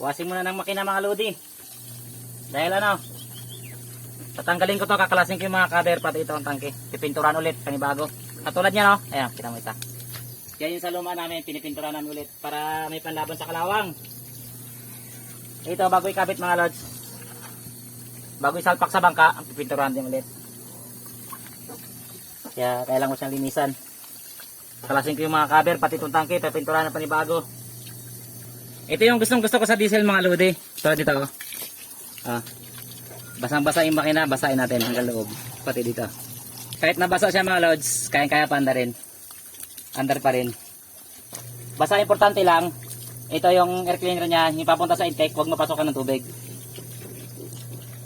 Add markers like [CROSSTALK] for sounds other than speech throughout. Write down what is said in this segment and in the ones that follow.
Wasin muna ng makina mga lodi. Dahil ano, tatanggalin ko to, kakalasin ko yung mga cover pati ito ang tangke. Pipinturan ulit, panibago. Katulad niya no, ayan, kita mo isa. Yan yung sa luma namin, pinipinturan namin ulit para may panlaban sa kalawang. Ito, bago ikabit mga lods. Bago isalpak sa bangka, ang pipinturan din ulit. Kaya kailangan ko siyang linisan. Kalasin ko yung mga cover, pati itong tangke, pipinturan na panibago. Ito yung gustong gusto ko sa diesel mga lodi. Ito dito. oh. Ah. Basang-basa yung makina, basahin natin hanggang loob. Pati dito. Kahit nabasa siya mga lods, kayang-kaya pa anda rin. Under pa rin. Basta importante lang, ito yung air cleaner niya, yung papunta sa intake, huwag mapasukan ng tubig.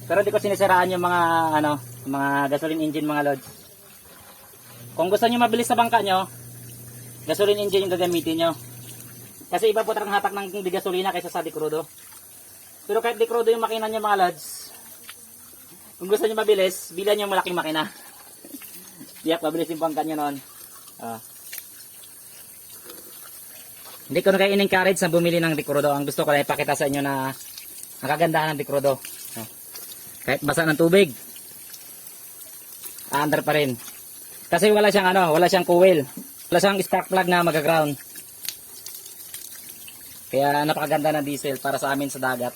Pero di ko sinisiraan yung mga ano, mga gasoline engine mga lods. Kung gusto niyo mabilis sa bangka nyo, gasoline engine yung gagamitin nyo. Kasi iba po talagang hatak ng di gasolina kaysa sa dikrudo. Pero kahit dikrudo yung makina nyo mga lods, kung gusto nyo mabilis, bilan yung malaking makina. [LAUGHS] Tiyak, mabilis yung bangka nyo noon. Ah. Hindi ko na kayo in-encourage na bumili ng dikrudo. Ang gusto ko lang ipakita sa inyo na ang kagandahan ng dikrudo. Ah. Kahit basa ng tubig, under pa rin. Kasi wala siyang ano, wala siyang coil. Wala siyang spark plug na mag-ground. Kaya napakaganda ng diesel para sa amin sa dagat.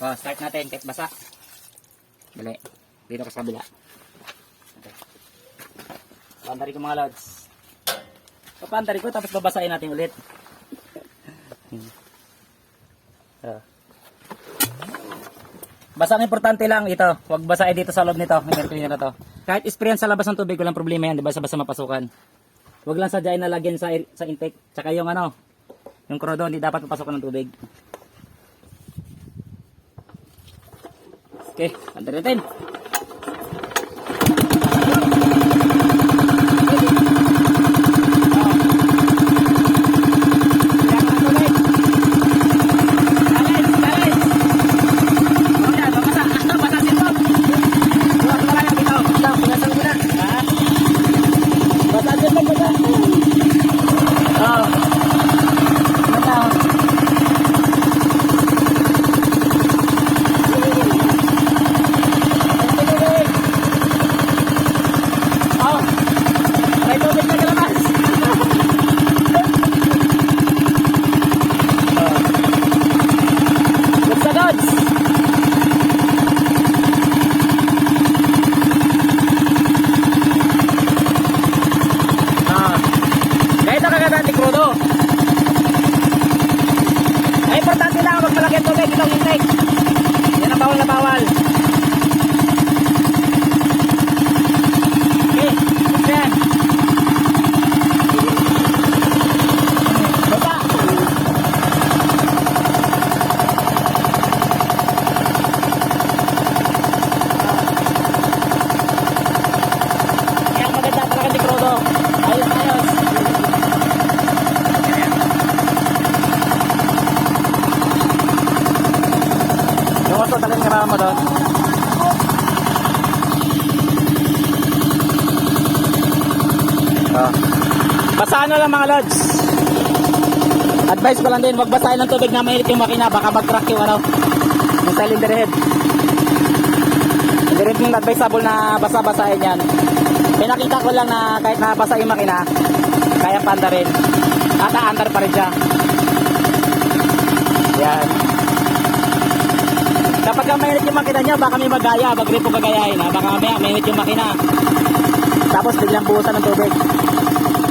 Oh, start natin kahit basa. Dali. Dito ka sa kabila. Okay. Pandari ko mga lods. Papandari ko tapos babasahin natin ulit. [LAUGHS] Ah. Basta ang importante lang ito, huwag basahin dito sa loob nito, ng air cleaner na to. Kahit sprayan sa labas ng tubig, walang problema yan, di ba? Basta mapasukan. Huwag lang sadyain na lagyan sa, sa intake. Tsaka yung ano, yung krodo, hindi dapat mapasukan ng tubig. Okay, panda natin. Basta gods! Ah. Kahit ang kagandaan ni Crudo. Ay, importante lang, wag malaki ang tubig, itong intake. Yan ang bawal na bawal. Okay, basta yan. Basta. Kaya maganda talaga ni Crudo. Ayos, ayos. Yung karama doon. Oh. Basahan na lang mga lods. Advice ko lang din, wag basahin ng tubig na mainit yung makina, baka mag-crack yung ano, yung cylinder head. Hindi rin advisable na basa-basahin yan. Pinakita ko lang na kahit nabasa yung makina, kaya panda rin. At aandar pa rin siya. Yan. Kapag ka mainit yung makina niya, baka may magaya, wag rin po gagayahin ha. Baka mamaya mainit yung makina. Tapos biglang buhusan ng tubig.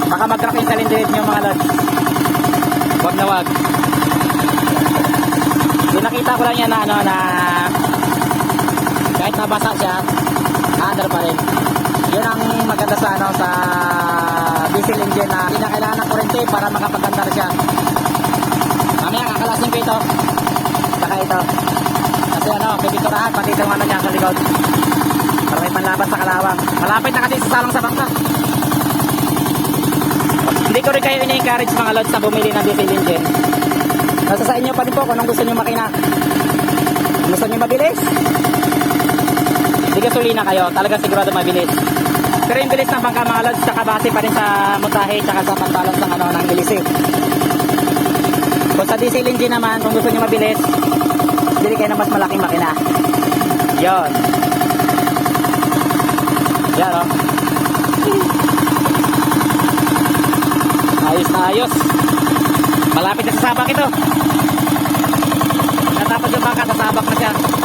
Baka mag-crack yung head niyo mga lods. Wag na wag. Pinakita ko lang yan na ano na kahit nabasa siya, under pa rin. Yun ang maganda sa ano sa diesel engine na hindi na kailangan ng kurente para makapagandar siya. Mamaya kakalasin ko ito. Saka ito. Kasi ano, pipinturahan pati itong ano niya sa likod. Para may panlaban sa kalawang. Malapit na kasi sa salong sa bangka. Hindi ko rin kayo ini-encourage mga lods na bumili ng diesel engine. Nasa sa inyo pa din po kung anong gusto nyo makina. Gusto nyo mabilis? Di gasolina kayo, talaga sigurado mabilis. Pero yung bilis ng bangka mga lods, saka base pa rin sa mutahe, saka sa pagbalance ng ano, ng ilisip. diesel engine naman, kung gusto niyo mabilis, bili kayo ng mas malaking makina. Yon. Yan o. Ayos na ayos. Malapit na sa sabak ito. Natapos yung baka, sa sabak na siya.